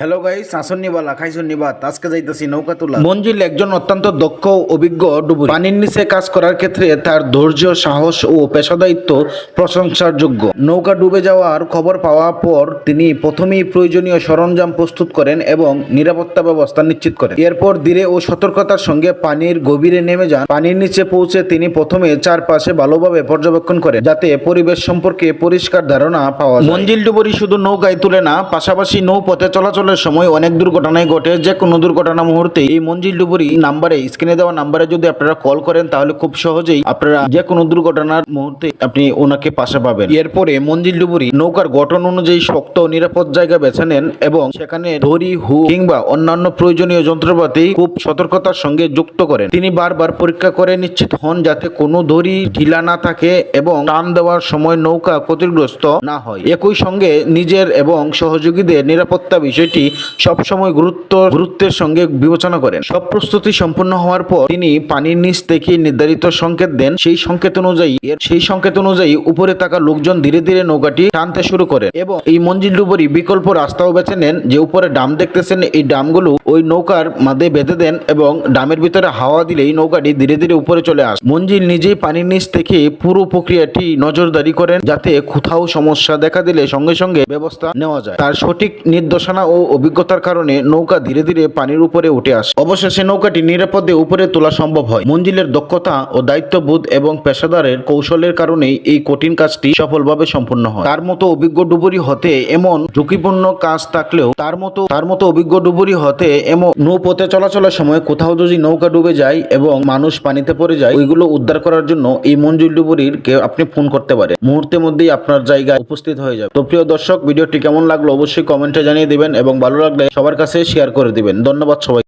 Hello guys আসন নিবা লাখাইছন নিবা আজকে যাইতেছি নৌকা তোলা। মঞ্জিল একজন অত্যন্ত দক্ষ অভিজ্ঞ ডুবুরি। পানির নিচে কাজ করার ক্ষেত্রে তার ধৈর্য সাহস ও পেশাদায়িত্ব প্রশংসার যোগ্য নৌকা ডুবে যাওয়ার খবর পাওয়ার পর তিনি প্রথমেই প্রয়োজনীয় সরঞ্জাম প্রস্তুত করেন এবং নিরাপত্তা ব্যবস্থা নিশ্চিত করেন। এরপর ধীরে ও সতর্কতার সঙ্গে পানির গভীরে নেমে যান। পানির নিচে পৌঁছে তিনি প্রথমে চারপাশে ভালোভাবে পর্যবেক্ষণ করেন যাতে পরিবেশ সম্পর্কে পরিষ্কার ধারণা পাওয়া যায়। মঞ্জিল ডুবুরি শুধু নৌকায় তুলে না পাশাপাশি নৌপথে চলাচলের সময় অনেক দুর্ঘটনাই ঘটে, যে কোনো দুর্ঘটনা মুহূর্তে এই মঞ্জিল ডুবুরি নাম্বারে স্ক্রিনে দেওয়া নাম্বারে যদি আপনারা কল করেন, তাহলে খুব সহজেই আপনারা যে কোনো দুর্ঘটনার মুহূর্তে আপনি ওনাকে পাশে পাবেন। এরপরে মঞ্জিল ডুবুরি নৌকার গঠন অনুযায়ী শক্ত নিরাপদ জায়গা বেছে নেন এবং সেখানে দড়ি হু কিংবা অন্যান্য প্রয়োজনীয় যন্ত্রপাতি খুব সতর্কতার সঙ্গে যুক্ত করেন। তিনি বারবার পরীক্ষা করে নিশ্চিত হন যাতে কোনো দড়ি ঢিলা না থাকে এবং টান দেওয়ার সময় নৌকা ক্ষতিগ্রস্ত না হয়। একই সঙ্গে নিজের এবং সহযোগীদের নিরাপত্তা বিষয়টি সবসময় গুরুত্ব, গুরুত্বের সঙ্গে বিবেচনা করেন। সব প্রস্তুতি সম্পন্ন হওয়ার পর তিনি পানির নিচ থেকে নির্ধারিত সংকেত দেন। সেই সংকেত অনুযায়ী সেই সংকেত অনুযায়ী উপরে থাকা লোকজন ধীরে ধীরে নৌকাটি টানতে শুরু করে এবং এই মঞ্জিল ডুবুরি বিকল্প রাস্তাও বেছে নেন। যে উপরে ডাম দেখতেছেন, এই ডামগুলো ওই নৌকার মাঝে বেঁধে দেন এবং ডামের ভিতরে হাওয়া দিলেই নৌকাটি ধীরে ধীরে উপরে চলে আসে। মঞ্জিল নিজেই পানির নিচ থেকে পুরো প্রক্রিয়াটি নজরদারি করেন যাতে কোথাও সমস্যা দেখা দিলে সঙ্গে সঙ্গে ব্যবস্থা নেওয়া যায়। তার সঠিক নির্দেশনা ও অভিজ্ঞতার কারণে নৌকা ধীরে ধীরে পানির উপরে উঠে আসে। অবশেষে নৌকাটি নিরাপদে উপরে তোলা সম্ভব হয়। মঞ্জিলের দক্ষতা ও দায়িত্ববোধ এবং পেশাদারের কৌশলের কারণেই এই কঠিন কাজটি সফলভাবে সম্পন্ন হয়। তার মতো অভিজ্ঞ ডুবুরি হতে এমন ঝুঁকিপূর্ণ কাজ থাকলেও তার মতো তার মতো অভিজ্ঞ ডুবুরি হতে এমন নৌপথে চলাচলের সময় কোথাও যদি নৌকা ডুবে যায় এবং মানুষ পানিতে পড়ে যায়, ওইগুলো উদ্ধার করার জন্য এই মঞ্জুল ডুবুরির কে আপনি ফোন করতে পারেন। মুহূর্তের মধ্যেই আপনার জায়গায় উপস্থিত হয়ে যাবে। তো প্রিয় দর্শক, ভিডিওটি কেমন লাগল অবশ্যই কমেন্টে জানিয়ে দিবেন এবং ভালো লাগলে সবার কাছে শেয়ার করে দিবেন। ধন্যবাদ সবাই